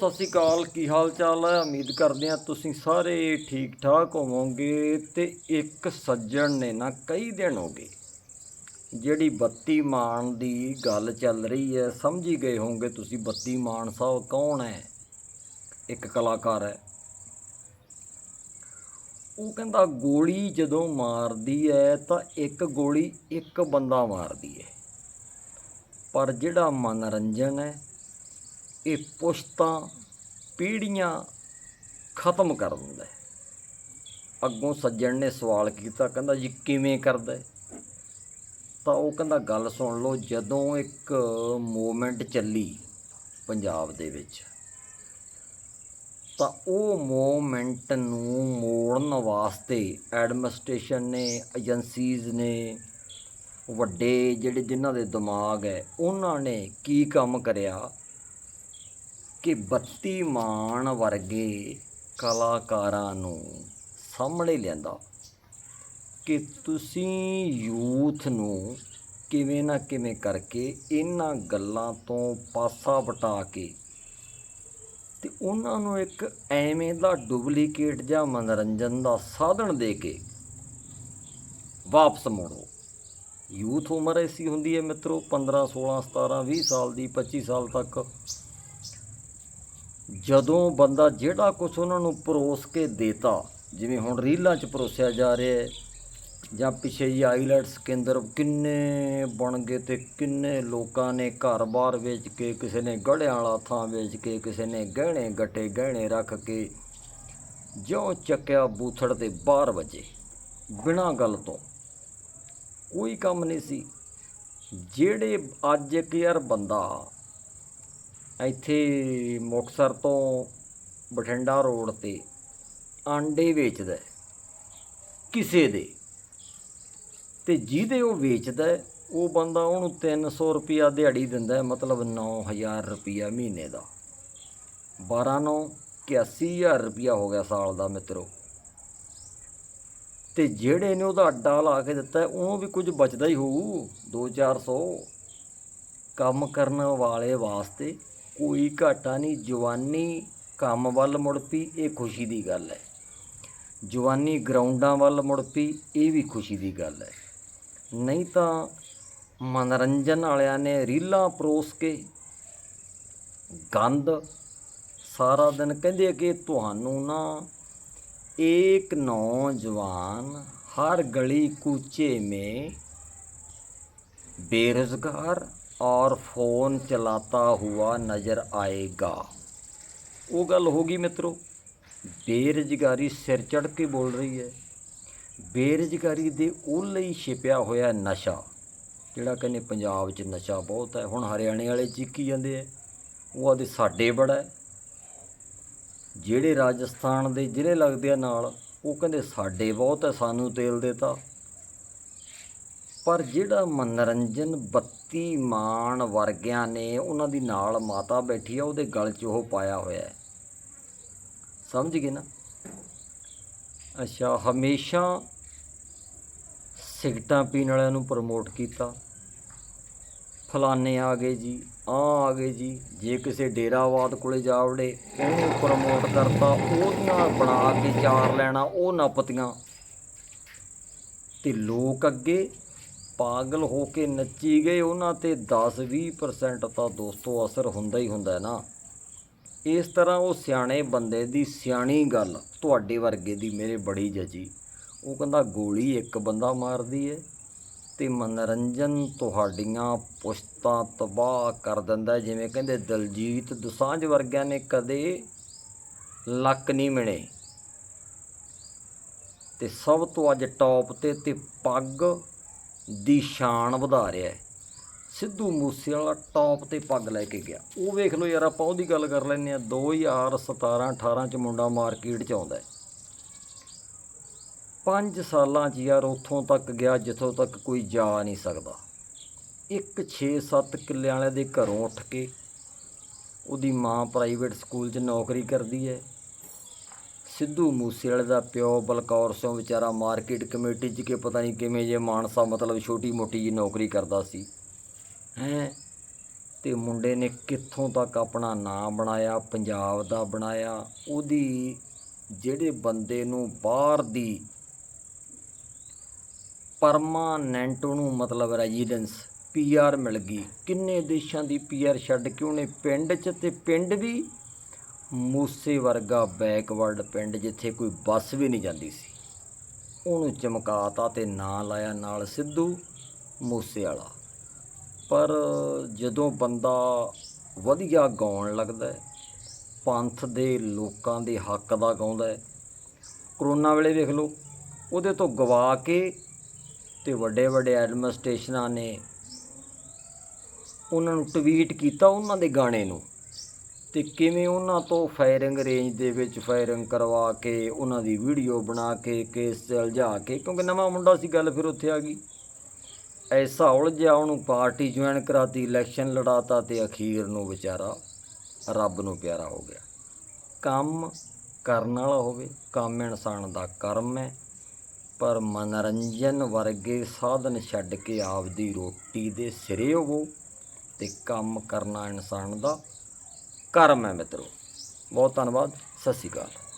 ਸਤਿ ਸ਼੍ਰੀ ਅਕਾਲ, ਕੀ ਹਾਲ ਚਾਲ ਹੈ? ਉਮੀਦ ਕਰਦੇ ਹਾਂ ਤੁਸੀਂ ਸਾਰੇ ਠੀਕ ਠਾਕ ਹੋਵੋਗੇ ਤੇ ਇੱਕ ਸੱਜਣ ਨੇ ਨਾ ਕਈ ਦਿਨ ਹੋ ਗਏ, ਜਿਹੜੀ ਬੱਤੀ ਮਾਨ ਦੀ ਗੱਲ ਚੱਲ ਰਹੀ ਹੈ, ਸਮਝੀ ਗਏ ਹੋਵੋਗੇ ਤੁਸੀਂ ਬੱਤੀ ਮਾਨ ਸਾਹਿਬ ਕੌਣ ਹੈ? ਇੱਕ ਕਲਾਕਾਰ ਹੈ। ਉਹ ਕਹਿੰਦਾ, ਗੋਲੀ ਜਦੋਂ ਮਾਰਦੀ ਹੈ ਤਾਂ ਇੱਕ ਗੋਲੀ ਇੱਕ ਬੰਦਾ ਮਾਰਦੀ ਹੈ, ਪਰ ਜਿਹੜਾ ਮਨੋਰੰਜਨ ਹੈ ਇਹ ਪੁਸ਼ਤਾਂ ਪੀੜੀਆਂ ਖਤਮ ਕਰ ਦਿੰਦਾ ਹੈ। ਅੱਗੋਂ ਸੱਜਣ ਨੇ ਸਵਾਲ ਕੀਤਾ, ਕਹਿੰਦਾ ਜੀ ਕਿਵੇਂ ਕਰਦਾ ਤਾਂ ਉਹ ਕਹਿੰਦਾ, ਗੱਲ ਸੁਣ ਲਓ, ਜਦੋਂ ਇੱਕ ਮੂਵਮੈਂਟ ਚੱਲੀ ਪੰਜਾਬ ਦੇ ਵਿੱਚ, ਤਾਂ ਉਹ ਮੂਵਮੈਂਟ ਨੂੰ ਮੋੜਨ ਵਾਸਤੇ ਐਡਮਿਨਿਸਟ੍ਰੇਸ਼ਨ ਨੇ, ਏਜੰਸੀਜ਼ ਨੇ, ਵੱਡੇ ਜਿਹੜੇ ਜਿਨ੍ਹਾਂ ਦੇ ਦਿਮਾਗ ਹੈ, ਉਹਨਾਂ ਨੇ ਕੀ ਕੰਮ ਕਰਿਆ? ਕਿ ਬੱਤੀ ਮਾਨ ਵਰਗੇ ਕਲਾਕਾਰਾਂ ਨੂੰ ਸਾਹਮਣੇ ਲਿਆਂਦਾ ਕਿ ਤੁਸੀਂ ਯੂਥ ਨੂੰ ਕਿਵੇਂ ਨਾ ਕਿਵੇਂ ਕਰਕੇ ਇਹਨਾਂ ਗੱਲਾਂ ਤੋਂ ਪਾਸਾ ਵਟਾ ਕੇ ਤੇ ਉਹਨਾਂ ਨੂੰ ਇੱਕ ਐਵੇਂ ਦਾ ਡੁਪਲੀਕੇਟ ਜਾਂ ਮਨੋਰੰਜਨ ਦਾ ਸਾਧਨ ਦੇ ਕੇ ਵਾਪਸ ਮੋੜੋ। ਯੂਥ ਉਮਰ ਐਸੀ ਹੁੰਦੀ ਹੈ ਮਿੱਤਰੋ 15 16 17 20 ਸਾਲ ਦੀ 25 ਸਾਲ ਤੱਕ ਜਦੋਂ ਬੰਦਾ ਜਿਹੜਾ ਕੁਝ ਉਹਨਾਂ ਨੂੰ ਪਰੋਸ ਕੇ ਦੇਤਾ, ਜਿਵੇਂ ਹੁਣ ਰੀਲਾਂ 'ਚ ਪਰੋਸਿਆ ਜਾ ਰਿਹਾ ਹੈ, ਜਾਂ ਪਿੱਛੇ ਜੀ ਆਈਲੈਟਸ ਕੇਂਦਰ ਕਿੰਨੇ ਬਣ ਗਏ ਤੇ ਕਿੰਨੇ ਲੋਕਾਂ ਨੇ ਘਰ-ਬਾਰ ਵੇਚ ਕੇ ਕਿਸੇ ਨੇ ਗੜਿਆਂ ਵਾਲਾ ਥਾਂ ਵੇਚ ਕੇ ਕਿਸੇ ਨੇ ਗਹਿਣੇ ਗੱਟੇ ਗਹਿਣੇ ਰੱਖ ਕੇ ਜਿਉਂ ਚੱਕਿਆ ਬੂਥੜ ਦੇ ਬਾਹਰ ਵਜੇ, ਬਿਨਾਂ ਗੱਲ ਤੋਂ। ਕੋਈ ਕੰਮ ਨਹੀਂ ਸੀ। ਜਿਹੜੇ ਅੱਜ ਇੱਕ ਯਾਰ ਬੰਦਾ ਇੱਥੇ ਮੁਕਤਸਰ ਤੋਂ ਬਠਿੰਡਾ ਰੋਡ ਤੇ ਆਂਡੇ ਵੇਚਦਾ ਕਿਸੇ ਦੇ। ਤੇ ਜਿਹਦੇ ਉਹ ਵੇਚਦਾ ਉਹ ਬੰਦਾ ਉਹਨੂੰ 300 ਰੁਪਿਆ ਦਿਹਾੜੀ ਦਿੰਦਾ ਹੈ, ਮਤਲਬ 9000 ਰੁਪਿਆ ਮਹੀਨੇ ਦਾ। 12 ਨੌ 81000 ਰੁਪਿਆ ਹੋ ਗਿਆ ਸਾਲ ਦਾ ਮਿੱਤਰੋ। ਤੇ ਜਿਹੜੇ ਨੇ ਉਹਦਾ ਅੱਡਾ ਲਾ ਕੇ ਦਿੱਤਾ ਉਹਨੂੰ ਵੀ ਕੁਝ ਬਚਦਾ ਹੀ ਹੋਊ 2-400 ਕੰਮ ਕਰਨ ਵਾਲੇ ਵਾਸਤੇ ਕੋਈ ਘਾਟਾ ਨਹੀਂ, ਜਵਾਨੀ ਕੰਮ ਵੱਲ ਮੁੜ ਪਈ, ਇਹ ਖੁਸ਼ੀ ਦੀ ਗੱਲ ਹੈ। ਜਵਾਨੀ ਗਰਾਊਂਡਾਂ ਵੱਲ ਮੁੜ ਪਈ, ਇਹ ਵੀ ਖੁਸ਼ੀ ਦੀ ਗੱਲ ਹੈ। ਨਹੀਂ ਤਾਂ ਮਨੋਰੰਜਨ ਵਾਲਿਆਂ ਨੇ ਰੀਲਾਂ ਪਰੋਸ ਕੇ ਗੰਦ ਸਾਰਾ ਦਿਨ ਕਹਿੰਦੇ ਕਿ ਤੁਹਾਨੂੰ ਨਾ ਇੱਕ ਨੌਜਵਾਨ ਹਰ ਗਲੀ ਕੂਚੇ ਮੇ ਬੇਰੁਜ਼ਗਾਰ और फ़ोन चलाता हुआ नज़र आएगा ਉਹ ਗੱਲ ਹੋ ਗਈ ਮਿੱਤਰੋ ਬੇਰੁਜ਼ਗਾਰੀ ਸਿਰ ਚੜ ਕੇ ਬੋਲ ਰਹੀ ਹੈ ਬੇਰੁਜ਼ਗਾਰੀ ਦੇ ਉਹਲੇ ਹੀ ਛਿਪਿਆ ਹੋਇਆ ਨਸ਼ਾ ਜਿਹੜਾ ਕਹਿੰਦੇ ਪੰਜਾਬ 'ਚ ਨਸ਼ਾ ਬਹੁਤ ਹੈ ਹੁਣ ਹਰਿਆਣੇ ਵਾਲੇ ਚੀਕੀ ਜਾਂਦੇ ਆ ਉਹ ਆਦੇ ਸਾਡੇ ਬੜਾ ਹੈ ਜਿਹੜੇ ਰਾਜਸਥਾਨ ਦੇ ਜ਼ਿਲ੍ਹੇ ਲੱਗਦੇ ਆ ਨਾਲ ਉਹ ਕਹਿੰਦੇ ਸਾਡੇ ਬਹੁਤ ਹੈ ਸਾਨੂੰ ਤੇਲ ਦੇਤਾ ਪਰ ਜਿਹੜਾ ਮਨੋਰੰਜਨ ਬੱਤੀ ਮਾਨ ਵਰਗਿਆਂ ਨੇ ਉਹਨਾਂ ਦੀ ਨਾਲ ਮਾਤਾ ਬੈਠੀ ਆ, ਉਹਦੇ ਗਲ 'ਚ ਉਹ ਪਾਇਆ ਹੋਇਆ ਹੈ। ਸਮਝ ਗਏ ਨਾ? ਅੱਛਾ, ਹਮੇਸ਼ਾ ਸਿਗਟਾਂ ਪੀਣ ਵਾਲਿਆਂ ਨੂੰ ਪ੍ਰਮੋਟ ਕੀਤਾ। ਫਲਾਣੇ ਆ ਗਏ ਜੀ ਆ ਆ ਗਏ ਜੀ, ਜੇ ਕਿਸੇ ਡੇਰਾਵਾਦ ਕੋਲੇ ਜਾ ਵੜੇ, ਉਹਨੂੰ ਪ੍ਰਮੋਟ ਕਰਤਾ, ਉਹਦੀਆਂ ਬਣਾ ਕੇ ਚਾਰ ਲੈਣਾ, ਉਹ ਨੱਪਤੀਆਂ ਤੇ ਲੋਕ ਅੱਗੇ ਪਾਗਲ ਹੋ ਕੇ ਨੱਚੀ ਗਏ ਉਹਨਾਂ ਤੇ 10-20% ਤਾਂ ਦੋਸਤੋ ਅਸਰ ਹੁੰਦਾ ਹੀ ਹੁੰਦਾ ਹੈ ਨਾ। ਇਸ ਤਰ੍ਹਾਂ ਉਹ ਸਿਆਣੇ ਬੰਦੇ ਦੀ ਸਿਆਣੀ ਗੱਲ ਤੁਹਾਡੇ ਵਰਗੇ ਦੀ ਮੇਰੇ ਬੜੀ ਜਜੀ ਉਹ ਕਹਿੰਦਾ ਗੋਲੀ ਇੱਕ ਬੰਦਾ ਮਾਰਦੀ ਹੈ ਤੇ ਮਨੋਰੰਜਨ ਤੁਹਾਡੀਆਂ ਪੁਸ਼ਤਾਂ ਤਬਾਹ ਕਰ ਦਿੰਦਾ ਜਿਵੇਂ ਕਹਿੰਦੇ ਦਲਜੀਤ ਦੁਸਾਂਝ ਵਰਗਿਆਂ ਨੇ ਕਦੇ ਲੱਕ ਨਹੀਂ ਮਿਣੇ। ਤੇ ਸਭ ਤੋਂ ਅੱਜ ਟੌਪ ਤੇ ਤੇ ਪੱਗ ਦੀ ਸ਼ਾਨ ਵਧਾ ਰਿਹਾ ਹੈ। ਸਿੱਧੂ ਮੂਸੇਵਾਲਾ ਟੌਪ ਤੇ ਪੱਗ ਲੈ ਕੇ ਗਿਆ। ਉਹ ਵੇਖ ਲਓ ਯਾਰ, ਆਪਾਂ ਉਹਦੀ ਗੱਲ ਕਰ ਲੈਂਦੇ ਆ 2017 18 ਚ ਮੁੰਡਾ ਮਾਰਕੀਟ ਚ ਆਉਂਦਾ ਹੈ। ਪੰਜ ਸਾਲਾਂ 'ਚ ਯਾਰ ਉੱਥੋਂ ਤੱਕ ਗਿਆ, ਜਿੱਥੋਂ ਤੱਕ ਕੋਈ ਜਾ ਨਹੀਂ ਸਕਦਾ। ਇੱਕ 6-7 ਕਿੱਲਿਆਂ ਵਾਲੇ ਦੇ ਘਰੋਂ ਉੱਠ ਕੇ ਉਹਦੀ ਮਾਂ ਪ੍ਰਾਈਵੇਟ ਸਕੂਲ 'ਚ ਨੌਕਰੀ ਕਰਦੀ ਹੈ। ਸਿੱਧੂ ਮੂਸੇਵਾਲੇ ਦਾ ਪਿਓ ਬਲਕੌਰ ਸਿੰਘ ਵਿਚਾਰਾ ਮਾਰਕੀਟ ਕਮੇਟੀ 'ਚ ਕਿ ਪਤਾ ਨਹੀਂ ਕਿਵੇਂ ਜੇ ਮਾਨਸਾ ਮਤਲਬ ਛੋਟੀ ਮੋਟੀ ਜੀ ਨੌਕਰੀ ਕਰਦਾ ਸੀ। ਹੈ? ਤੇ ਮੁੰਡੇ ਨੇ ਕਿੱਥੋਂ ਤੱਕ ਆਪਣਾ ਨਾਂ ਬਣਾਇਆ, ਪੰਜਾਬ ਦਾ ਬਣਾਇਆ, ਉਹਦੀ ਜਿਹੜੇ ਬੰਦੇ ਨੂੰ ਬਾਹਰ ਦੀ ਪਰਮਾਨੈਂਟ ਉਹਨੂੰ ਮਤਲਬ ਰੈਜ਼ੀਡੈਂਸ ਪੀਆਰ ਮਿਲ ਗਈ। ਕਿੰਨੇ ਦੇਸ਼ਾਂ ਦੀ ਪੀਆਰ ਛੱਡ ਕੇ ਉਹਨੇ ਪਿੰਡ 'ਚ ਤੇ ਪਿੰਡ ਵੀ ਮੂਸੇ ਵਰਗਾ ਬੈਕਵਰਡ ਪਿੰਡ ਜਿੱਥੇ ਕੋਈ ਬੱਸ ਵੀ ਨਹੀਂ ਜਾਂਦੀ ਸੀ। ਉਹਨੂੰ ਚਮਕਾਤਾ ਤੇ ਨਾਂ ਲਾਇਆ ਨਾਲ ਸਿੱਧੂ ਮੂਸੇ ਵਾਲਾ ਪਰ ਜਦੋਂ ਬੰਦਾ ਵਧੀਆ ਗਾਉਣ ਲੱਗਦਾ ਪੰਥ ਦੇ ਲੋਕਾਂ ਦੇ ਹੱਕ ਦਾ ਗਾਉਂਦਾ ਕਰੋਨਾ ਵੇਲੇ ਵੇਖ ਲਓ, ਉਹਦੇ ਤੋਂ ਗਵਾ ਕੇ ਤੇ ਵੱਡੇ ਵੱਡੇ ਐਡਮਿਨਿਸਟ੍ਰੇਸ਼ਨਾਂ ਨੇ ਉਹਨਾਂ ਨੂੰ ਟਵੀਟ ਕੀਤਾ ਉਹਨਾਂ ਦੇ ਗਾਣੇ ਨੂੰ। ਤੇ ਕਿਵੇਂ ਉਹਨਾਂ ਤੋਂ ਫਾਇਰਿੰਗ ਰੇਂਜ ਦੇ ਵਿੱਚ ਫਾਇਰਿੰਗ ਕਰਵਾ ਕੇ, ਉਹਨਾਂ ਦੀ ਵੀਡੀਓ ਬਣਾ ਕੇ ਕੇਸ 'ਚ ਉਲਝਾ ਕੇ, ਕਿਉਂਕਿ ਨਵਾਂ ਮੁੰਡਾ ਸੀ, ਗੱਲ ਫਿਰ ਉੱਥੇ ਆ ਗਈ। ਐਸਾ ਉਲਝਿਆ, ਉਹਨੂੰ ਪਾਰਟੀ ਜੁਆਇਨ ਕਰਾਤੀ ਇਲੈਕਸ਼ਨ ਲੜਾਤਾ ਤੇ ਅਖੀਰ ਨੂੰ ਵਿਚਾਰਾ ਰੱਬ ਨੂੰ ਪਿਆਰਾ ਹੋ ਗਿਆ। ਕੰਮ ਕਰਨ ਵਾਲਾ ਹੋਵੇ, ਕੰਮ ਇਨਸਾਨ ਦਾ ਕਰਮ ਹੈ, ਪਰ ਮਨੋਰੰਜਨ ਵਰਗੇ ਸਾਧਨ ਛੱਡ ਕੇ ਆਪਦੀ ਰੋਟੀ ਦੇ ਸਿਰੇ ਹੋਵੋ ਤੇ ਕੰਮ ਕਰਨਾ ਇਨਸਾਨ ਦਾ ਕਰਮ ਹੈ ਮਿੱਤਰੋ। ਬਹੁਤ ਧੰਨਵਾਦ। ਸਤਿ ਸ਼੍ਰੀ ਅਕਾਲ।